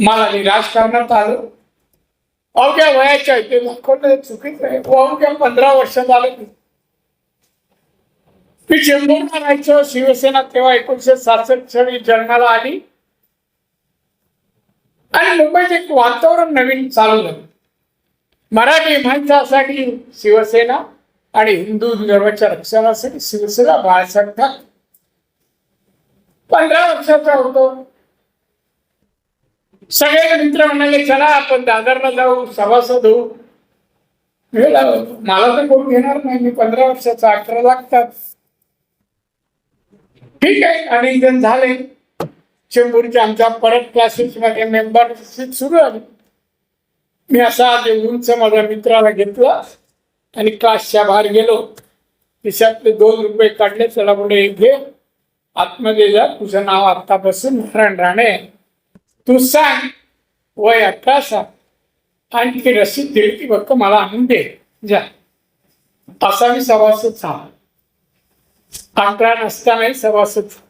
मला मी राजकारणात आलो. अवघ्या वयाच्या ते दाखवलं चुकीचं आहे. अवघ्या पंधरा वर्ष झालं मी. मी चेंबूरला राहायचो शिवसेना तेव्हा एकोणीशे सासष्ट साली जन्माला आली. आणि मुंबईत एक वातावरण नवीन चालू झालं. मराठी माणसासाठी शिवसेना आणि हिंदू धर्माच्या रक्षणासाठी शिवसेना बाळासाहेब ठाकरे. पंधरा वर्षाचा होतो. सगळे मित्र म्हणाले चला आपण दादरला जाऊ सभासद होऊ. मला तर कोण घेणार नाही मी पंधरा वर्षाचा अकरा लागतात. ठीक आहे आणि जण झाले. चेंबूरच्या आमच्या परत क्लासेस मध्ये मेंबरशिप सुरू झाली मी असा जे उंच माझ्या मित्राला घेतला आणि क्लासच्या बाहेर गेलो. खिशातले दोन रुपये काढले चला पुढे घे. आतमध्ये जा तुझं नाव आत्तापासून नारायण राणे. तू सांग वय अठरा सांग? आणि ती रसीद दिली ती बघ मला आणून दे. जा. असा मी सभासद झाला. अठरा नसतानाही सभासद झाला.